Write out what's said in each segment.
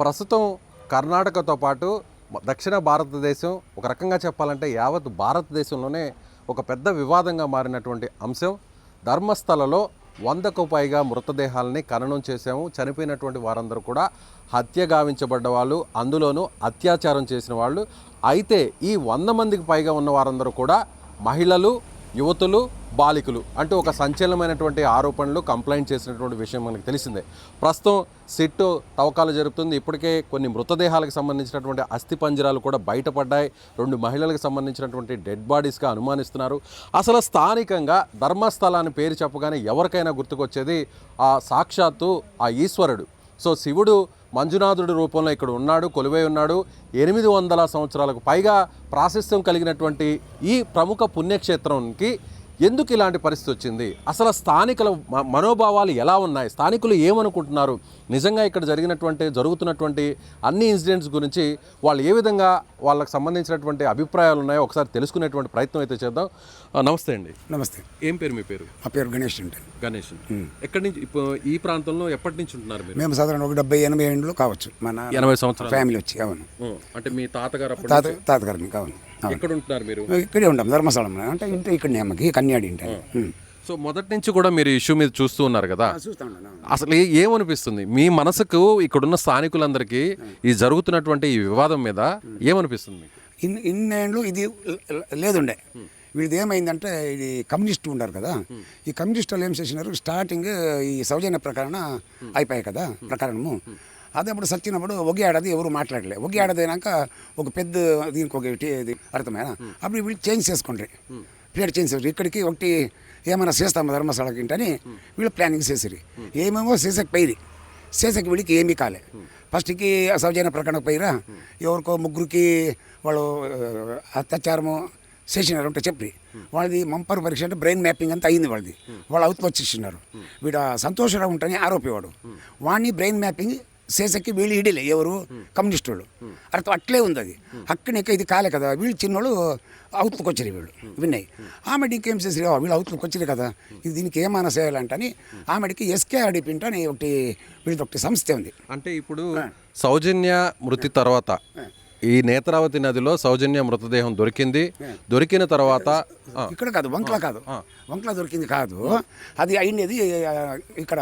ప్రస్తుతం కర్ణాటకతో పాటు దక్షిణ భారతదేశం ఒక రకంగా చెప్పాలంటే యావత్ భారతదేశంలోనే ఒక పెద్ద వివాదంగా మారినటువంటి అంశం. ధర్మస్థలలో వందకు పైగా మృతదేహాలని ఖననం చేశాము. చనిపోయినటువంటి వారందరూ కూడా హత్య గావించబడ్డ వాళ్ళు అందులోనూ అత్యాచారం చేసిన వాళ్ళు. అయితే ఈ వంద మందికి పైగా ఉన్న వారందరూ కూడా మహిళలు యువతులు బాలికలు అంటూ ఒక సంచలనమైనటువంటి ఆరోపణలు కంప్లైంట్ చేసినటువంటి విషయం మనకు తెలిసిందే. ప్రస్తుతం సిట్ తవ్వకాలు జరుగుతుంది ఇప్పటికే కొన్ని మృతదేహాలకు సంబంధించినటువంటి అస్థి పంజరాలు కూడా బయటపడ్డాయి. రెండు మహిళలకు సంబంధించినటువంటి డెడ్ బాడీస్గా అనుమానిస్తున్నారు. అసలు స్థానికంగా ధర్మస్థలాన్ని పేరు చెప్పగానే ఎవరికైనా గుర్తుకొచ్చేది? ఆ సాక్షాత్తు ఆ ఈశ్వరుడు. సో శివుడు మంజునాథుడి రూపంలో ఇక్కడ ఉన్నాడు కొలువై ఉన్నాడు. ఎనిమిది వందల సంవత్సరాలకు పైగా ప్రాశస్త్యం కలిగినటువంటి ఈ ప్రముఖ పుణ్యక్షేత్రంకి ఎందుకు ఇలాంటి పరిస్థితి వచ్చింది? అసలు స్థానికుల మనోభావాలు ఎలా ఉన్నాయి? స్థానికులు ఏమనుకుంటున్నారు? నిజంగా ఇక్కడ జరిగినటువంటి జరుగుతున్నటువంటి అన్ని ఇన్సిడెంట్స్ గురించి వాళ్ళు ఏ విధంగా వాళ్ళకి సంబంధించినటువంటి అభిప్రాయాలు ఉన్నాయో ఒకసారి తెలుసుకునేటువంటి ప్రయత్నం అయితే చేద్దాం. ఆ, నమస్తే అండి. నమస్తే. ఏం పేరు మీ పేరు? మా పేరు గణేష్ అంటే గణేష్ ఎక్కడి నుంచి ఇప్పుడు ఈ ప్రాంతంలో ఎప్పటి నుంచి ఉంటున్నారు మీరు? మేము సాధారణ ఒక డెబ్బై ఎనభై ఏళ్ళు కావచ్చు. మన ఎనభై సంవత్సరాలు. ఫ్యామిలీ వచ్చి అవును. అంటే మీ తాతగారు తాత తాతగారిని అవును అవును. ఎక్కడ ఉంటున్నారు మీరు? ఇక్కడే ఉంటాం ధర్మస్థలం అంటే ఇంటి ఇక్కడనే అమ్మకి ఉం. సో మొదటి నుంచి కూడా మీరు ఇష్యూ మీద చూస్తూ ఉన్నారు కదా. అసలు ఏమనిపిస్తుంది? మీ మనసుకు ఇక్కడున్న స్థానికులందరికీ ఈ జరుగుతున్నటువంటి ఈ వివాదం మీద ఏమనిపిస్తుంది ఇన్ని ఇన్నేళ్ళు ఇది లేదుండే. వీళ్ళది ఏమైందంటే ఇది కమ్యూనిస్ట్ ఉన్నారు కదా. ఈ కమ్యూనిస్ట్ వాళ్ళు ఏం చేసినారు? స్టార్టింగ్ ఈ సౌజన్య ప్రకరణ అయిపోయాయి కదా ప్రకరణము. అదే అప్పుడు సచ్చినప్పుడు ఒక ఏడాది ఎవరు మాట్లాడలే. ఒక ఏడాది అయినాక ఒక పెద్ద దీనికి ఒక అర్థమైనా అప్పుడు వీళ్ళు చేంజ్ చేసుకుంటారు ప్లేట్ చేంజ్ ఇక్కడికి ఒకటి ఏమైనా చేస్తాము ధర్మశాలకి అని వీళ్ళు ప్లానింగ్ చేసిరి ఏమేమో చేసేకి పోయి చేసేకి వీళ్ళకి ఏమీ కాలే. ఫస్ట్కి సౌజన్య ప్రకటనకు పోయిరా ఎవరికో ముగ్గురికి వాళ్ళు అత్యాచారము చేసినారు అంటే చెప్పి. వాళ్ళది మంపర్ పరీక్ష అంటే బ్రెయిన్ మ్యాపింగ్ అంతా అయింది వాళ్ళది. వాళ్ళు అవుతూ వచ్చేసినారు. వీడు సంతోషరావు ఉంటని ఆరోపేవాడు. వాడిని బ్రెయిన్ మ్యాపింగ్ చేసేకి వీళ్ళు ఇడిలే ఎవరు? కమ్యూనిస్ట్ వాళ్ళు అర్థం అట్లే ఉంది అది. అక్కడికి ఇది కాలే కదా. వీళ్ళు చిన్నోళ్ళు అవుతులకు వచ్చారు వీళ్ళు. విన్నాయి. ఆమె ఇంకేం చేసి వీళ్ళు అవుతులకు వచ్చారు కదా. ఇది దీనికి ఏమైనా చేయాలంటని ఆమెడికి ఎస్కే అడిపింట అని ఒకటి వీళ్ళది ఒకటి సంస్థ ఉంది. అంటే ఇప్పుడు సౌజన్య మృతి తర్వాత ఈ నేత్రావతి నదిలో సౌజన్య మృతదేహం దొరికింది. దొరికిన తర్వాత ఇక్కడ కాదు వంకల కాదు. వంకల దొరికింది కాదు. అది అయిండేది ఆ, ఇక్కడ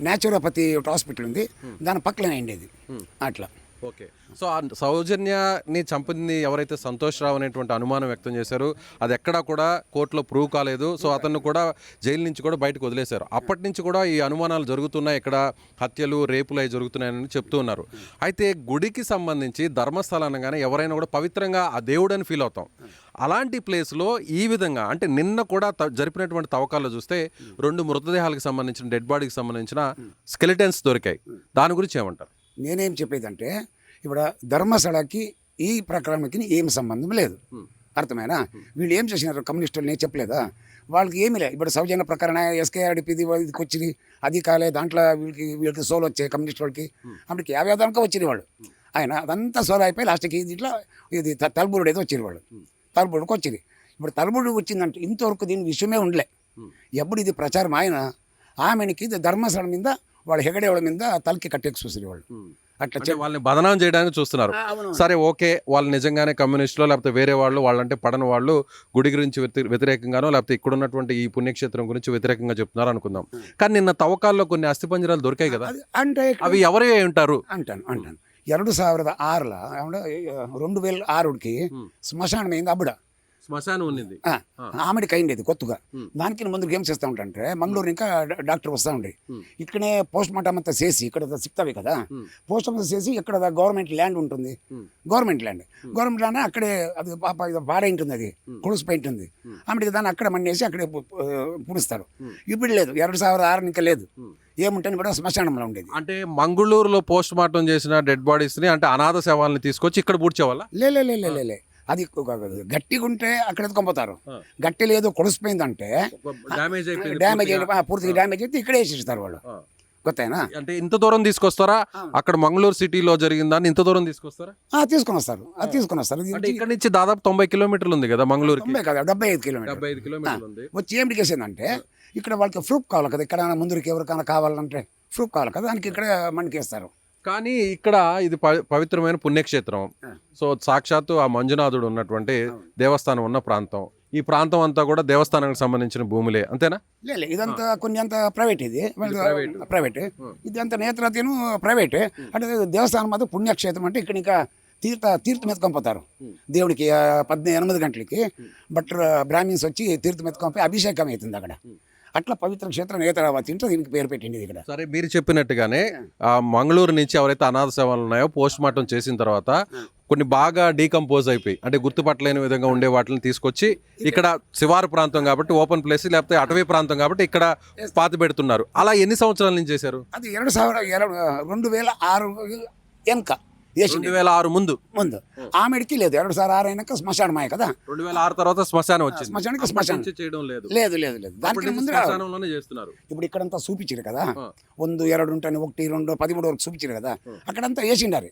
న్యాచురోపతి ఒకటి హాస్పిటల్ ఉంది. దాని పక్కన అయిండేది అట్లా. ఓకే. సో ఆ సౌజన్యని చంపింది ఎవరైతే సంతోష్ రావు అనేటువంటి అనుమానం వ్యక్తం చేశారు అది ఎక్కడా కూడా కోర్టులో ప్రూవ్ కాలేదు. సో అతన్ని కూడా జైలు నుంచి కూడా బయటకు వదిలేశారు. అప్పటి నుంచి కూడా ఈ అనుమానాలు జరుగుతున్నాయి. ఇక్కడ హత్యలు రేపులు అవి జరుగుతున్నాయని చెప్తూ ఉన్నారు. అయితే గుడికి సంబంధించి ధర్మస్థలం అనగానే ఎవరైనా కూడా పవిత్రంగా ఆ దేవుడని ఫీల్ అవుతాం. అలాంటి ప్లేస్లో ఈ విధంగా అంటే నిన్న కూడా త- జరిపినటువంటి తవ్వకాల్లో చూస్తే రెండు మృతదేహాలకు సంబంధించిన డెడ్ బాడీకి సంబంధించిన స్కెలిటన్స్ దొరికాయి. దాని గురించి ఏమంటారు? నేనేం చెప్పేదంటే ఇప్పుడు ధర్మస్థలకి ఈ ప్రకరణకి ఏం సంబంధం లేదు. అర్థమైనా? వీళ్ళు ఏం చేసినారు? కమ్యూనిస్టులు నేను చెప్పలేదా? వాళ్ళకి ఏమీ లేదు. ఇప్పుడు సౌజన్య ప్రకరణ ఎస్కేఆర్డిపిది ఇది వచ్చింది అది కాలే దాంట్లో వీళ్ళకి వీళ్ళకి సోలు వచ్చాయి కమ్యూనిస్ట్ వాళ్ళకి. అప్పటికి యాభై దాకా వచ్చింది వాళ్ళు. ఆయన అదంతా సోలో అయిపోయి లాస్ట్కి దీంట్లో ఇది తలబురుడు ఏదో వచ్చింది వాళ్ళు. తలబురుడికి వచ్చింది ఇప్పుడు తలబురుడు వచ్చిందంటే ఇంతవరకు దీని విషయమే ఉండలే. ఎప్పుడు ఇది ప్రచారం ఆయన ఆమెనికి ఇది ధర్మస్థలం మీద వాళ్ళ హెగడేవాళ్ళ మీద తలకి కట్టేకి చూసారు వాళ్ళు అట్లా అంటే వాళ్ళని బదనాం చేయడానికి చూస్తున్నారు సరే ఓకే వాళ్ళు నిజంగానే కమ్యూనిస్టులు లేకపోతే వేరే వాళ్ళు వాళ్ళంటే పడని వాళ్ళు గుడి గురించి వ్యతి- వ్యతిరేకంగానో లేకపోతే ఇక్కడ ఉన్నటువంటి ఈ పుణ్యక్షేత్రం గురించి వ్యతిరేకంగా చెప్తున్నారు అనుకుందాం కానీ నిన్న తవ్వకాల్లో కొన్ని అస్థిపంజరాలు దొరికాయి కదా అది అంటే అవి ఎవరే ఉంటారు అంటాను అంటాను ಎರಡು ಸಾವಿರದ ಆರಲ ಆಮೇಲೆ రెండు వేల ఆరుకి శ్మశానం అయింది అప్పుడ శ్మశానం ఉన్నింది ఆ, ఆమెడికి అయింది కొత్తగా ఉమ్. దానికి ముందుకు ఏం చేస్తా ఉంటారంటే మంగళూరు ఇంకా డా- డాక్టర్ వస్తూ ఉండే ఉమ్. ఇక్కడనే పోస్ట్ మార్టం అంతా చేసి ఇక్కడ సిక్తావి కదా ఉమ్. పోస్ట్ మార్టం చేసి ఇక్కడ గవర్నమెంట్ ల్యాండ్ ఉంటుంది um. Government land government land అక్కడే అది పాప ఇది పాడై ఉంటుంది అది కుడిసిపోయి ఉంటుంది ఆమెకి దాన్ని అక్కడ మన్నేసి అక్కడే పు- పు- పుడుస్తారు ఇప్పుడు లేదు ಎರಡು ಸಾವಿರದ ఆరు ఇంకా లేదు ఏముంటే కూడా శ్మశానంలో ఉండేది అంటే మంగళూరులో పోస్ట్ మార్టం చేసిన డెడ్ బాడీస్ ని అంటే అనాథ శవాలని తీసుకొచ్చి ఇక్కడ పూడ్చేవాళ్ళ లే లే లే లే లే లే అది గట్టిగా ఉంటే అక్కడ ఎత్తుకొని. గట్టి లేదు కొలిసిపోయిందంటే డ్యామేజ్ పూర్తిగా. డ్యామేజ్ అయితే ఇక్కడే వేసేస్తారు వాళ్ళు. ఆ. కొత్తనా అంటే ఇంత దూరం తీసుకొస్తారా? అక్కడ మంగళూరు సిటీలో జరిగిందాన్ని ఇంత దూరం తీసుకొస్తారా? తీసుకొని వస్తారు అది తీసుకొని వస్తారు అంటే ఇక్కడ నుంచి దాదాపు తొంభై కిలోమీటర్లు ఉంది కదా మంగళూరుకి? తొంభై కదా డెబ్బై ఐదు కిలోమీటర్ డెబ్బై ఐదు కిలోమీటర్లు ఉంది. వచ్చి ఏమిటి చేసిందంటే ఇక్కడ వాళ్ళకి ప్రూఫ్ కావాలి కదా ఇక్కడ ముందుకి ఎవరికైనా కావాలంటే ప్రూఫ్ కావాలి కదా దానికి ఇక్కడ మనకి వేస్తారు కానీ ఇక్కడ ఇది పవిత్రమైన పుణ్యక్షేత్రం. సో సాక్షాత్తు ఆ మంజునాథుడు ఉన్నటువంటి దేవస్థానం ఉన్న ప్రాంతం. ఈ ప్రాంతం అంతా కూడా దేవస్థానానికి సంబంధించిన భూములే అంతేనా? లేదు ఇదంతా కొన్ని అంత ప్రైవేట్ ఇది. ప్రైవేట్. ఇది అంత నేత్రతీను ప్రైవేట్. అంటే దేవస్థానం మాత్రం పుణ్యక్షేత్రం. అంటే ఇక్కడ ఇంకా తీర్థ తీర్థం ఎత్తుకొని దేవుడికి పద్దెనిమిది ఎనిమిది గంటలకి. బట్ బ్రాహ్మిన్స్ వచ్చి తీర్థం ఎత్తుకొని అభిషేకం అవుతుంది అక్కడ. అట్లా పవిత్ర క్షేత్రం నేతరావతి ఇంట్లో దీనికి పేరు పెట్టింది ఇక్కడ. సరే మీరు చెప్పినట్టుగానే మంగళూరు నుంచి ఎవరైతే అనాథ సేవలు ఉన్నాయో పోస్ట్ మార్టం చేసిన తర్వాత కొన్ని బాగా డీకంపోజ్ అయిపోయి అంటే గుర్తుపట్టలేని విధంగా ఉండే వాటిని తీసుకొచ్చి ఇక్కడ శివారు ప్రాంతం కాబట్టి ఓపెన్ ప్లేస్ లేకపోతే అటవీ ప్రాంతం కాబట్టి ఇక్కడ పాత పెడుతున్నారు. అలా ఎన్ని సంవత్సరాల నుంచి చేశారు? అది రెండు రెండు వేల ఆరు వెనుక. వేసింది రెండు వేల ఆరు ముందు ముందు ఆమెడికి లేదు ಎರಡು ಸಾವಿರ ఆరు అయినాక శ్మశానమాయ కదా రెండు వేల ఆరు తర్వాత శ్మశానం వచ్చింది శ్మశానానికి అప్పటి శ్మశానం నుంచి చేయడం లేదు లేదు లేదు లేదు అప్పటి దానికి నుంచి ముందు శ్మశానంలోనే చేస్తున్నారు ఇప్పుడు ఇక్కడంతా చూపించారు కదా ఆ. ಒಂದು ಎರಡು ఉంటాను ఒకటి రెండు పదిమూడు వరకు చూపించారు కదా అక్కడంతా వేసిండారు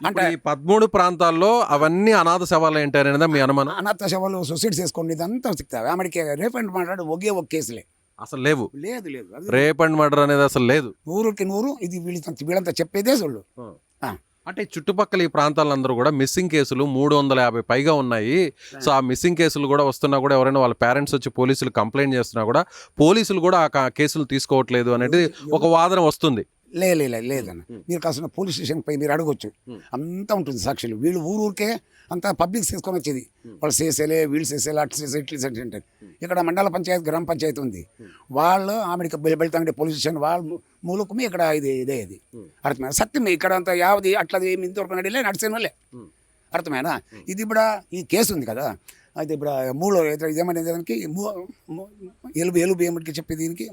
అంటే ఇప్పుడు ఈ పదమూడు ప్రాంతాల్లో అవన్నీ అనాథ శవాలు ఏంటి అనేది మీ అనుమానం అనాథ శవాలు సొసైడ్ చేసుకొని ఇదంతా సిక్తావి ఆమెడికి రేప్ అండ్ మాట్లాడు ఒకే ఒక కేసులే అసలు లేవు లేదు లేదు అది రేప్ అండ్ మర్డర్ అనేది అసలు లేదు నూరుకి నూరు ఇది వీళ్ళంతా వీళ్ళంతా చెప్పేదే సొల్లు ఆ. అంటే చుట్టుపక్కల ఈ ప్రాంతాలందరూ కూడా మిస్సింగ్ కేసులు మూడు వందల యాభై పైగా ఉన్నాయి. సో ఆ మిస్సింగ్ కేసులు కూడా వస్తున్నా కూడా ఎవరైనా వాళ్ళ పేరెంట్స్ వచ్చి పోలీసులు కంప్లైంట్ చేస్తున్నా కూడా పోలీసులు కూడా ఆ కేసులు తీసుకోవట్లేదు అనేది ఒక వాదన వస్తుంది. లే లే లేదన్న. మీరు కాసిన పోలీస్ స్టేషన్ పై మీరు అడగొచ్చు. అంతా ఉంటుంది సాక్షులు. వీళ్ళు ఊరు ఊరికే అంతా పబ్లిక్ తీసుకొని వచ్చేది. వాళ్ళు చేసేలే వీళ్ళు చేసేలే అటు చేసే ఇట్లు చేసే అంటారు ఇక్కడ మండల పంచాయతీ గ్రామ పంచాయతీ ఉంది. వాళ్ళు ఆమెకి వెళ్తాంటే పోలీస్ స్టేషన్ వాళ్ళు మూలకమే ఇక్కడ ఇది ఇదే ఇది. అర్థమైనా సత్యం ఇక్కడ అంతా యావది అట్లది ఇంతవరకు నడిలే నడిచిన వాళ్ళే. అర్థమైనా ఇది ఇప్పుడు ఈ కేసు ఉంది కదా. అయితే ఇప్పుడు మూడు ఇదేమంటే దానికి? ఎలుబు ఎలుబు ఏమిటికి చెప్పి దీనికి?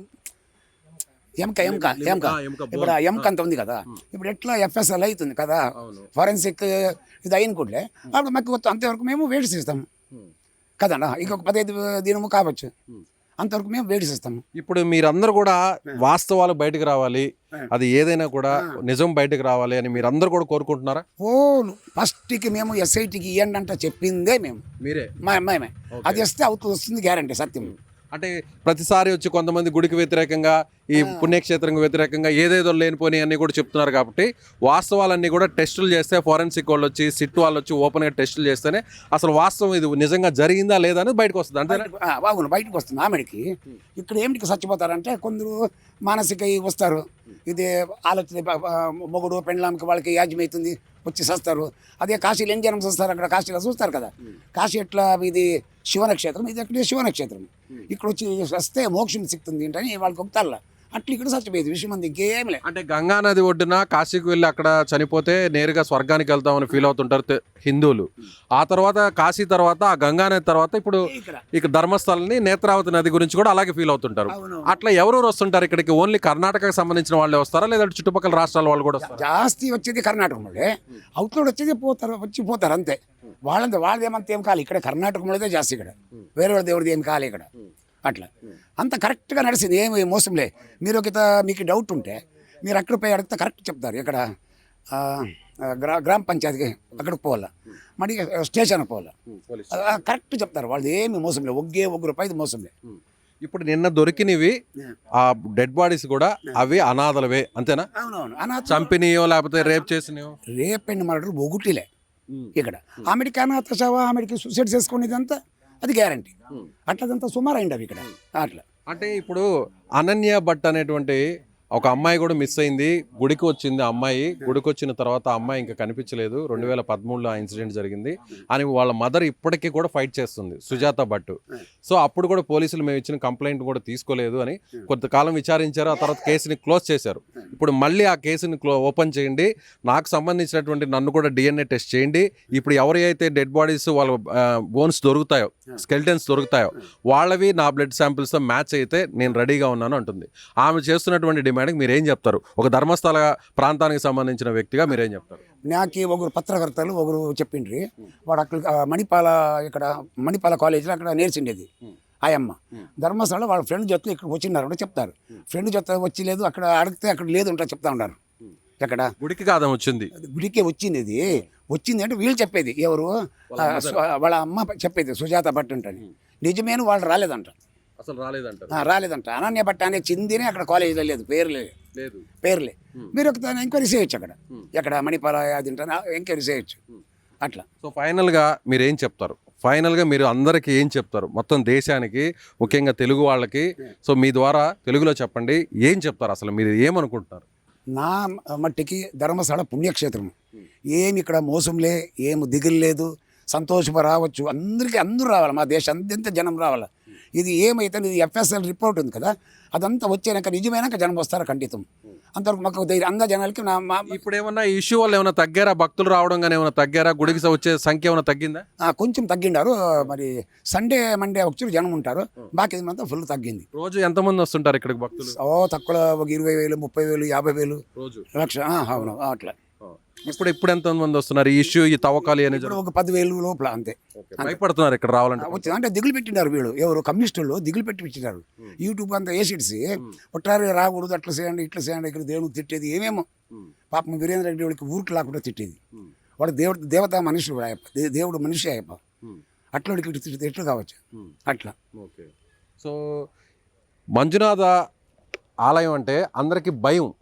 ఆ, ఎముక bone. ఇప్పుడు ఆ ఎముక అంత ఉంది కదా. ఇప్పుడు ఎట్లా ఎఫ్ఎస్ఎల్ అవుతుంది కదా. ఫారెన్సిక్ ఇది అయిన కూడలే. అప్పుడు మాకు అంతవరకు మేము వేడి చేస్తాము. కదనా? ఇంకొక పదహైదు దినము కావచ్చు. అంతవరకు మేము వేడి చేస్తాము. ఇప్పుడు మీరందరూ కూడా వాస్తవాలు బయటకు రావాలి. అది ఏదైనా కూడా నిజం బయటకు రావాలి అని మీరందరూ కూడా కోరుకుంటున్నారా? ఓ ఫస్ట్కి మేము ఎస్ఐటికి ఇవ్వండి అంటే చెప్పిందే మేము. మీరే? మా మేమే అది వస్తే అవుతుంది వస్తుంది గ్యారంటీ సత్యం. అంటే ప్రతిసారి వచ్చి కొంతమంది గుడికి వ్యతిరేకంగా ఈ పుణ్యక్షేత్రంకి వ్యతిరేకంగా ఏదేదో లేనిపోని అన్ని కూడా చెప్తున్నారు కాబట్టి వాస్తవాలన్నీ కూడా టెస్టులు చేస్తే ఫోరెన్సిక్ వాళ్ళు వచ్చి సిట్ వాళ్ళు వచ్చి ఓపెన్గా టెస్టులు చేస్తేనే అసలు వాస్తవం ఇది నిజంగా జరిగిందా లేదా అనేది బయటకు వస్తుంది. ఆ, అవును బయటకు వస్తుంది ఆమెడికి. ఇక్కడ ఏమిటికి చచ్చిపోతారంటే కొందరు మానసిక వస్తారు. ఇది ఆలోచన మొగుడు పెండ్లాంకి వాళ్ళకి యాజ్యమవుతుంది వచ్చి చేస్తారు. అదే కాశీలో ఏం జనం చూస్తారు అక్కడ కాశీలో చూస్తారు కదా. కాశీ ఎట్లా ఇది? శివనక్షేత్రం ఇది అక్కడ శివనక్షేత్రం. ఇక్కడ వచ్చి వస్తే మోక్షం సిక్తుంది ఏంటని వాళ్ళకి ఒకతల్ల అట్లా ఇక్కడ చచ్చిపోయేది విషయం అంది ఇంకేం లే అంటే గంగా నది ఒడ్డున కాశీకి వెళ్ళి అక్కడ చనిపోతే నేరుగా స్వర్గానికి వెళ్తామని ఫీల్ అవుతుంటారు హిందువులు. ఆ తర్వాత కాశీ తర్వాత ఆ గంగా నది తర్వాత ఇప్పుడు ఇక్కడ. ఇక ధర్మస్థలని నేత్రావతి నది గురించి కూడా అలాగే ఫీల్ అవుతుంటారు. అట్లా ఎవరెవరు వస్తుంటారు ఇక్కడికి? ఓన్లీ కర్ణాటకకు సంబంధించిన వాళ్ళే వస్తారా? లేదంటే చుట్టుపక్కల రాష్ట్రాల వాళ్ళు కూడా వస్తారా? జాస్తి వచ్చేది కర్ణాటక వాళ్ళే. అవుతాడు వచ్చేది పోతారు వచ్చి పోతారు అంతే. వాళ్ళంతా వాళ్ళది ఏమంత ఏం కాదు ఇక్కడ కర్ణాటక వాళ్ళదే జాస్తి ఇక్కడ. వేరే వాళ్ళ దేవుడిది ఏం కాలే ఇక్కడ. అట్లా. అంత కరెక్ట్గా నడిచింది ఏమి మోసంలే మీరు ఒక మీకు డౌట్ ఉంటే మీరు అక్కడ పోయి అడిగితే కరెక్ట్ చెప్తారు. ఇక్కడ గ్రా గ్రామ పంచాయతీకి అక్కడికి పోవాలా? మరి స్టేషన్కి పోవాలా? కరెక్ట్ చెప్తారు. వాళ్ళది ఏమి మోసంలే ఒగ్గే ఒగ్గు రూపాయది మోసంలే ఇప్పుడు నిన్న దొరికినవి ఆ. డెడ్ బాడీస్ కూడా అవి అనాథలవే. అంతేనా? అవునవును. అనాథ చంపినయో లేకపోతే రేప్ చేసినయో? రేప్ అండ్ మర్డర్ ఒకటిలే ఇక్కడ. ఆమెడికి అనాథ శవ ఆమెడికి సూసైడ్ చేసుకునేదంతా అది గ్యారంటీ అట్లదంతా సుమారు అయింది అవి ఇక్కడ. అట్లా. అంటే ఇప్పుడు అనన్య భట్ అనేటువంటి ఒక అమ్మాయి కూడా మిస్ అయింది. గుడికి వచ్చింది ఆ అమ్మాయి. గుడికి వచ్చిన తర్వాత అమ్మాయి ఇంకా కనిపించలేదు. రెండు వేల పదమూడులో ఆ ఇన్సిడెంట్ జరిగింది. అని వాళ్ళ మదర్ ఇప్పటికీ కూడా ఫైట్ చేస్తుంది. సుజాత భట్ సో అప్పుడు కూడా పోలీసులు మేము ఇచ్చిన కంప్లైంట్ కూడా తీసుకోలేదు అని కొంతకాలం విచారించారు. ఆ తర్వాత కేసుని క్లోజ్ చేశారు. ఇప్పుడు మళ్ళీ ఆ కేసుని క్లో ఓపెన్ చేయండి. నాకు సంబంధించినటువంటి నన్ను కూడా డిఎన్ఏ టెస్ట్ చేయండి. ఇప్పుడు ఎవరి అయితే డెడ్ బాడీస్ వాళ్ళ బోన్స్ దొరుకుతాయో స్కెల్టన్స్ దొరుకుతాయో వాళ్ళవి నా బ్లడ్ శాంపిల్స్తో మ్యాచ్ అయితే నేను రెడీగా ఉన్నాను అంటుంది. ఆమె చేస్తున్నటువంటి డిమాండ్ డిమాండ్కి మీరేం చెప్తారు? ఒక ధర్మస్థల ప్రాంతానికి సంబంధించిన వ్యక్తిగా మీరేం చెప్తారు? నాకు ఒకరు పత్రకర్తలు ఒకరు చెప్పిండ్రి. వాడు అక్కడ ఆ, మణిపాల ఇక్కడ మణిపాల కాలేజీలో అక్కడ నేర్చిండేది ఆయమ్మ. ధర్మస్థలంలో వాళ్ళ ఫ్రెండ్ జొత్త ఇక్కడ వచ్చినారు అంటే చెప్తారు. ఫ్రెండ్ జొత్త వచ్చి లేదు అక్కడ అడిగితే అక్కడ లేదు ఉంటా చెప్తా ఉన్నారు. ఎక్కడ? గుడికి కాదం వచ్చింది. గుడికే వచ్చింది ఇది వచ్చింది అంటే వీళ్ళు చెప్పేది. ఎవరు? ఆ, వాళ్ళ అమ్మ చెప్పేది సుజాత భట్ నిజమేను వాళ్ళు రాలేదంట. అసలు రాలేదంటారు. ఆ, రాలేదంట. అనన్య భట్ అనే చిందినే అక్కడ కాలేజీలో లేదు పేర్లే లేదు. పేర్లే. మీరు ఒక ఎంక్వైరీ చేయొచ్చు అక్కడ. ఎక్కడ మణిపాల అది ఎంక్వైరీ చేయొచ్చు. అట్లా. సో ఫైనల్గా మీరు ఏం చెప్తారు? ఫైనల్గా మీరు అందరికీ ఏం చెప్తారు? మొత్తం దేశానికి ముఖ్యంగా తెలుగు వాళ్ళకి. సో మీ ద్వారా తెలుగులో చెప్పండి. ఏం చెప్తారు అసలు? మీరు ఏమనుకుంటున్నారు? నా మట్టికి ధర్మస్థల పుణ్యక్షేత్రం. ఏమి ఇక్కడ మోసంలే ఏమి దిగులు లేదు. సంతోషప రావచ్చు. అందరికీ అందరూ రావాలి. మా దేశం అంత జనం రావాలి. ఇది ఏమైతే ఇది ఎఫ్ఎస్ఎల్ రిపోర్ట్ ఉంది కదా. అదంతా వచ్చాక నిజమైనాక జనం వస్తారు ఖండితం? అంతవరకు మాకు ధైర్యం అంద జనాలకి నా మా ఇప్పుడు ఏమన్నా ఇష్యూ వల్ల ఏమైనా తగ్గారా? భక్తులు రావడం కానీ ఏమైనా తగ్గారా? గుడికి వచ్చే సంఖ్య ఏమైనా తగ్గిందా? కొంచెం తగ్గిండారు. మరి సండే మండే వచ్చి జనం ఉంటారు. బాకీ అంతా ఫుల్ తగ్గింది. రోజు ఎంతమంది వస్తుంటారు ఇక్కడికి భక్తులు? ఓ తక్కువ ఒక ఇరవై వేలు ముప్పై వేలు యాభై వేలు రోజు. లక్ష. అవును అట్లా. ఇప్పుడు ఇప్పుడు ఎంత మంది వస్తున్నారు? ఈ ఇష్యూ ఈ తవ్వకాలు అనేది ఇప్పుడు ఒక పదివేలు లోపల అంతే. భయపడుతున్నారు ఇక్కడ రావాలంటే. వచ్చింది అంటే దిగులు పెట్టినారు వీళ్ళు. ఎవరు? కమ్యూనిస్టులు దిగులు పెట్టి పెట్టినారు యూట్యూబ్ అంతా వేసిడ్సి ఒట్టారి రాకూడదు అట్లా చేయండి ఇట్లా చేయండి ఇక్కడ దేవుడికి తిట్టేది ఏమేమో. పాపం వీరేంద్ర రెడ్డి వాడికి ఊరికి లేకుండా తిట్టేది. వాడు దేవుడు దేవత దే- దేవుడు మనిషి అయ్యప్ప. అట్లా వాడికి ఎట్లు కావచ్చు? అట్లా. ఓకే. సో మంజునాథ ఆలయం అంటే అందరికీ భయం.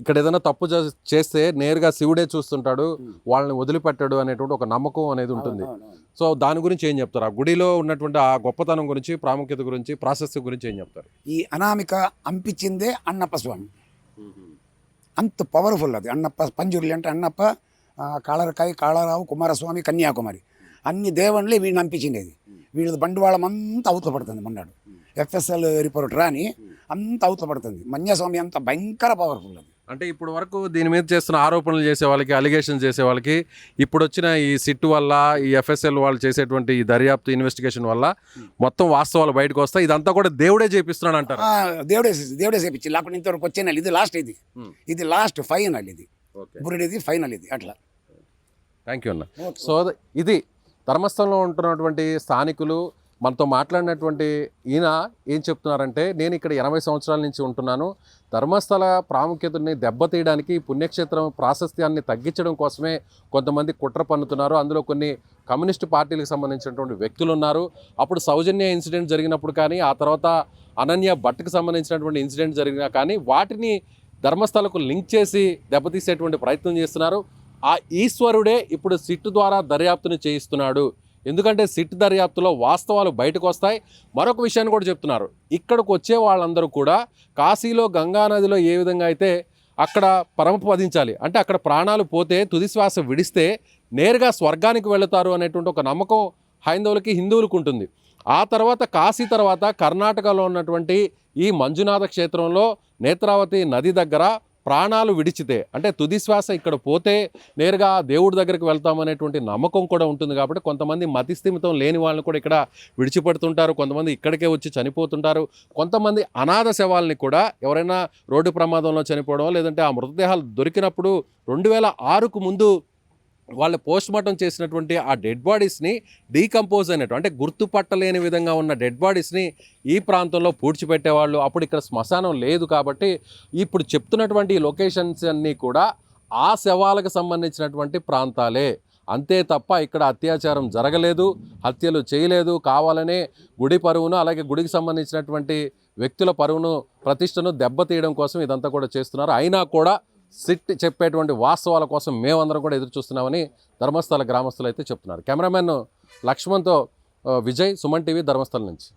ఇక్కడ ఏదైనా తప్పు చేస్తే నేరుగా శివుడే చూస్తుంటాడు వాళ్ళని వదిలిపెట్టాడు అనేటువంటి ఒక నమ్మకం అనేది ఉంటుంది. సో దాని గురించి ఏం చెప్తారు? ఆ గుడిలో ఉన్నటువంటి ఆ గొప్పతనం గురించి ప్రాముఖ్యత గురించి ప్రాశస్త్యం గురించి ఏం చెప్తారు? ఈ అనామిక అంపించిందే అన్నప్ప స్వామి. అంత పవర్ఫుల్ అది. అన్నప్ప పంజుర్లి అంటే అన్నప్ప కాళరకాయ కాళరావు కుమారస్వామి కన్యాకుమారి. అన్ని దేవుళ్ళే వీడిని అంపించిండేది వీళ్ళది బండివాళం అంతా అవతల పడుతుంది మన్నాడు. ఎఫ్ఎస్ఎల్ రిపోర్ట్ రాని అంత అవతల పడుతుంది. మన్యస్వామి అంత భయంకర పవర్ఫుల్ అది. అంటే ఇప్పుడు వరకు దీని మీద చేస్తున్న ఆరోపణలు చేసే వాళ్ళకి అలిగేషన్ చేసే వాళ్ళకి ఇప్పుడు వచ్చిన ఈ సిట్ వల్ల ఈ ఎఫ్ఎస్ఎల్ వాళ్ళు చేసేటువంటి ఈ దర్యాప్తు ఇన్వెస్టిగేషన్ వల్ల మొత్తం వాస్తవాలు బయటకు వస్తాయి. ఇదంతా కూడా దేవుడే చేపిస్తున్నాడు అంటారు. దేవుడే దేవుడే సేపించి లేకుండా ఇంతవరకు వచ్చే ఇది లాస్ట్ ఇది. ఇది లాస్ట్ ఫైనల్ ఇది. బురుడిది ఫైనల్ ఇది అట్లా. థ్యాంక్ యూ అన్న. సో ఇది ధర్మస్థలంలో ఉంటున్నటువంటి స్థానికులు మనతో మాట్లాడినటువంటి ఈయన ఏం చెప్తున్నారంటే నేను ఇక్కడ ఎనభై సంవత్సరాల నుంచి ఉంటున్నాను. ధర్మస్థల ప్రాముఖ్యతని దెబ్బతీయడానికి పుణ్యక్షేత్రం ప్రాశస్త్యాన్ని తగ్గించడం కోసమే కొంతమంది కుట్ర పన్నుతున్నారు. అందులో కొన్ని కమ్యూనిస్టు పార్టీలకు సంబంధించినటువంటి వ్యక్తులు ఉన్నారు అప్పుడు సౌజన్య ఇన్సిడెంట్ జరిగినప్పుడు కానీ ఆ తర్వాత అనన్య భట్కి సంబంధించినటువంటి ఇన్సిడెంట్ జరిగినా కానీ వాటిని ధర్మస్థలకు లింక్ చేసి దెబ్బతీసేటువంటి ప్రయత్నం చేస్తున్నారు. ఆ ఈశ్వరుడే ఇప్పుడు సిట్టు ద్వారా దర్యాప్తును చేయిస్తున్నాడు. ఎందుకంటే సిట్ దర్యాప్తులో వాస్తవాలు బయటకు వస్తాయి. మరొక విషయాన్ని కూడా చెప్తున్నారు. ఇక్కడికి వచ్చే వాళ్ళందరూ కూడా కాశీలో గంగా నదిలో ఏ విధంగా అయితే అక్కడ పరమపదించాలి అంటే అక్కడ ప్రాణాలు పోతే తుది శ్వాస విడిస్తే నేరుగా స్వర్గానికి వెళతారు అనేటువంటి ఒక నమ్మకం హైందవులకి హిందువులకు ఉంటుంది. ఆ తర్వాత కాశీ తర్వాత కర్ణాటకలో ఉన్నటువంటి ఈ మంజునాథ క్షేత్రంలో నేత్రావతి నది దగ్గర ప్రాణాలు విడిచితే అంటే తుది శ్వాస ఇక్కడ పోతే నేరుగా దేవుడి దగ్గరికి వెళ్తామనేటువంటి నమ్మకం కూడా ఉంటుంది కాబట్టి కొంతమంది మతిస్థిమితం లేని వాళ్ళని కూడా ఇక్కడ విడిచిపెడుతుంటారు కొంతమంది ఇక్కడికే వచ్చి చనిపోతుంటారు కొంతమంది అనాథ శవాల్ని కూడా ఎవరైనా రోడ్డు ప్రమాదంలో చనిపోవడం లేదంటే ఆ మృతదేహాలు దొరికినప్పుడు రెండు వేల ఆరుకు ముందు వాళ్ళు పోస్ట్ మార్టం చేసినటువంటి ఆ డెడ్ బాడీస్ని డీకంపోజ్ అయినట్టు అంటే గుర్తుపట్టలేని విధంగా ఉన్న డెడ్ బాడీస్ని ఈ ప్రాంతంలో పూడ్చిపెట్టేవాళ్ళు. అప్పుడు ఇక్కడ శ్మశానం లేదు కాబట్టి ఇప్పుడు చెప్తున్నటువంటి ఈ లొకేషన్స్ అన్నీ కూడా ఆ శవాలకు సంబంధించినటువంటి ప్రాంతాలే. అంతే తప్ప ఇక్కడ అత్యాచారం జరగలేదు హత్యలు చేయలేదు. కావాలనే గుడి పరువును అలాగే గుడికి సంబంధించినటువంటి వ్యక్తుల పరువును ప్రతిష్టను దెబ్బతీయడం కోసం ఇదంతా కూడా చేస్తున్నారు. అయినా కూడా సిట్ చెప్పేటువంటి వాస్తవాల కోసం మేమందరం కూడా ఎదురు చూస్తున్నామని ధర్మస్థల గ్రామస్తులు అయితే చెప్తున్నారు. కెమెరామెన్ లక్ష్మణ్తో విజయ్ సుమన్ టీవీ ధర్మస్థలం నుంచి.